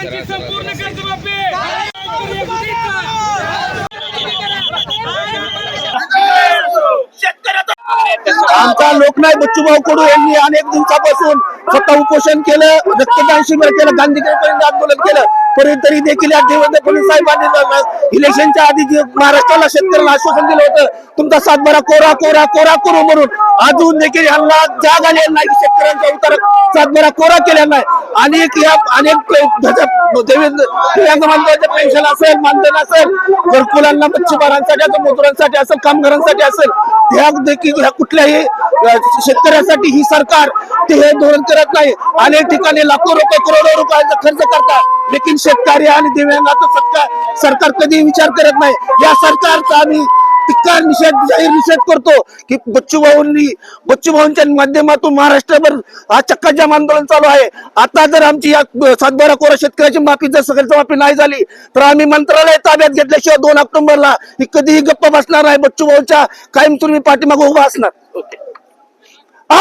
शेतकऱ्यांची संपूर्ण कर्जमाफी! आमचा लोकनायक बच्चूभाऊ कडू यांनी अनेक दिवसापासून स्वतः उपोषण केलं रक्तदान शिबिर केलं गांधीगिरीपर्यंत आंदोलन केलं. तरी देखील या देवेंद्र फडणवीस साहेबांनी इलेक्शनच्या आधी महाराष्ट्राला शेतकऱ्याला आश्वासन दिलं होतं तुमचा सातबारा कोरा कोरा कोरा करू म्हणून. अजून देखील यांना जाग आली नाही शेतकऱ्यांचा उतार सातबारा कोरा केला नाही. अनेक या अनेक देवेंद्र दिव्यांग बांधवांचं पेन्शन असेल मानधन असेल घरकुलांना मच्छीमारांसाठी असेल मजुरांसाठी असेल कामगारांसाठी असेल ह्या देखील ह्या कुठल्याही अ, शेतकऱ्यासाठी ही सरकार ते हे धोरण करत नाही. अनेक ठिकाणी लाखो रुपये करोडो रुपयाचा खर्च करतात. लेकिन शेतकरी आणि दिव्यांगाचा सरकार सरकार कधी विचार करत नाही. या सरकारचा आम्ही तिक्कार निषेध जाहीर निषेध करतो की बच्चू भाऊंनी बच्चू भाऊंच्या माध्यमातून महाराष्ट्रभर हा चक्काजाम आंदोलन चालू आहे. आता जर आमची या सातबारा कोरा शेतकऱ्याची माफी जर सगळ्याची माफी नाही झाली तर आम्ही मंत्रालय ताब्यात घेतल्याशिवाय दोन ऑक्टोबरला ही कधीही गप्प बसणार नाही. बच्चू भाऊच्या कायम तुम्ही पाठीमागे उभा असणार. ओके.